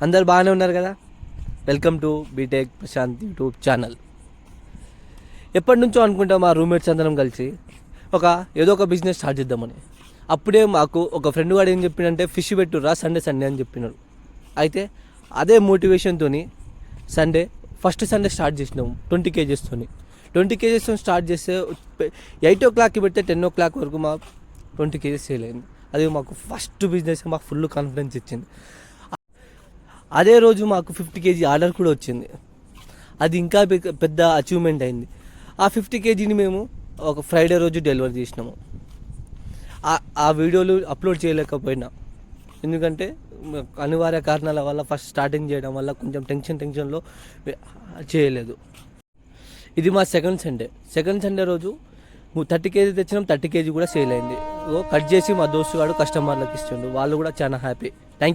అందరు బాగానే ఉన్నారు కదా? Welcome to BTech Prashanth YouTube channel ఎప్పటి నుంచో అనుకుంటాం మా రూమ్మేట్స్ అందరం కలిసి ఒక ఏదో ఒక బిజినెస్ స్టార్ట్ చేద్దామని. అప్పుడే మాకు ఒక ఫ్రెండ్ వాడు ఏం చెప్పిండంటే ఫిష్ పెట్టురా సండే సండే అని చెప్పినాడు. అయితే అదే మోటివేషన్తో సండే ఫస్ట్ సండే స్టార్ట్ చేసినాము ట్వంటీ కేజెస్తోని ట్వంటీ కేజెస్తో స్టార్ట్ చేస్తే ఎయిట్ ఓ క్లాక్కి పెడితే టెన్ ఓ క్లాక్ వరకు మా ట్వంటీ కేజెస్ సేల్ అయింది. అది మాకు ఫస్ట్ బిజినెస్ మాకు ఫుల్ కాన్ఫిడెన్స్ ఇచ్చింది. అదే రోజు మాకు ఫిఫ్టీ కేజీ ఆర్డర్ కూడా వచ్చింది. అది ఇంకా పెద్ద- పెద్ద అచీవ్మెంట్ అయింది. ఆ ఫిఫ్టీ కేజీని మేము ఒక ఫ్రైడే రోజు డెలివరీ చేసినాము. ఆ- ఆ వీడియోలు అప్లోడ్ చేయలేకపోయినా. ఎందుకంటే అనివార్య కారణాల వల్ల ఫస్ట్ స్టార్టింగ్ చేయడం వల్ల కొంచెం టెన్షన్ టెన్షన్లో చేయలేదు. ఇది మా సెకండ్ సండే సెకండ్ సండే రోజు థర్టీ కేజీ తెచ్చినాం థర్టీ కేజీ కూడా సేల్ అయింది. ఓ కట్ చేసి మా దోస్తు గాడు కస్టమర్లకు ఇస్తుండు. వాళ్ళు కూడా చాలా హ్యాపీ థ్యాంక్